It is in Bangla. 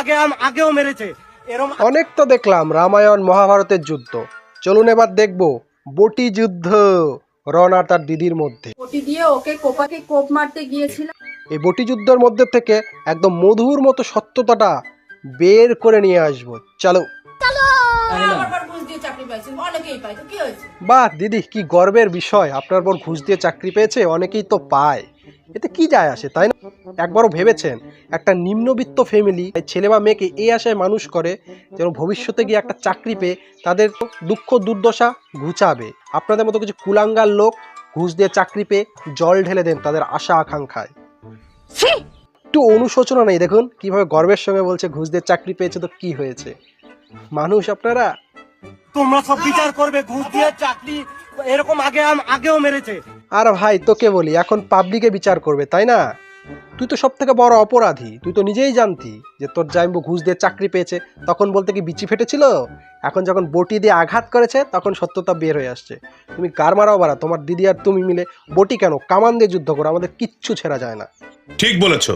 আগে আগেও মেরেছে। এরম অনেক তো দেখলাম রামায়ণ মহাভারতের যুদ্ধ। চলুন এবার দেখব বটি যুদ্ধ রন আর তার দিদির মধ্যে। ওটি দিয়ে ওকে কোপাকে কোপ মারতে গিয়েছিল। এই বটি যুদ্ধের মধ্যে থেকে একদম মধুর মতো সত্যতাটা বের করে নিয়ে আসব। চলো। বাহ দিদি কি গর্বের বিষয়। আপনার পর ঘুষ দিয়ে চাকরি পেয়েছে অনেকেই তো পায়। এতে কি যায় আসে তাই না? একবারও ভেবেছেন একটা নিম্নবিত্ত ফ্যামিলি ছেলে বা মেয়েকে এই আশায় মানুষ করে যেন ভবিষ্যতে গিয়ে একটা চাকরি পেয়ে তাদের দুঃখ দুর্দশা ঘুচাবে। আপনাদের মতো কিছু কুলাঙ্গার লোক ঘুষ দিয়ে চাকরি পেয়ে জল ঢেলে দেন তাদের আশা আকাঙ্ক্ষায়। একটু অনুশোচনা নেই দেখুন কীভাবে গর্বের সঙ্গে বলছে ঘুষ দিয়ে চাকরি পেয়েছে তো কি হয়েছে। মানুষ আপনারা তোমরা সব বিচার করবে ঘুষ দিয়ে চাকরি এরকম আগে আগেও মেরেছে। আর ভাই তোকে বলি এখন পাবলিকে বিচার করবে তাই না? তুই তো সব থেকে বড় অপরাধী তুই তো নিজেই জানতি যে তোর জাইম্বু ঘুষ দিয়ে চাকরি পেয়েছে তখন বলতে কি বিচি ফেটেছিল? এখন যখন বটি দিয়ে আঘাত করেছে তখন সত্যতা বের হয়ে আসছে। তুমি কার মারাও বাড়া তোমার দিদি আর তুমি মিলে বটি কেন কামান দিয়ে যুদ্ধ করো আমাদের কিচ্ছু ছেড়া যায় না। ঠিক বলেছ।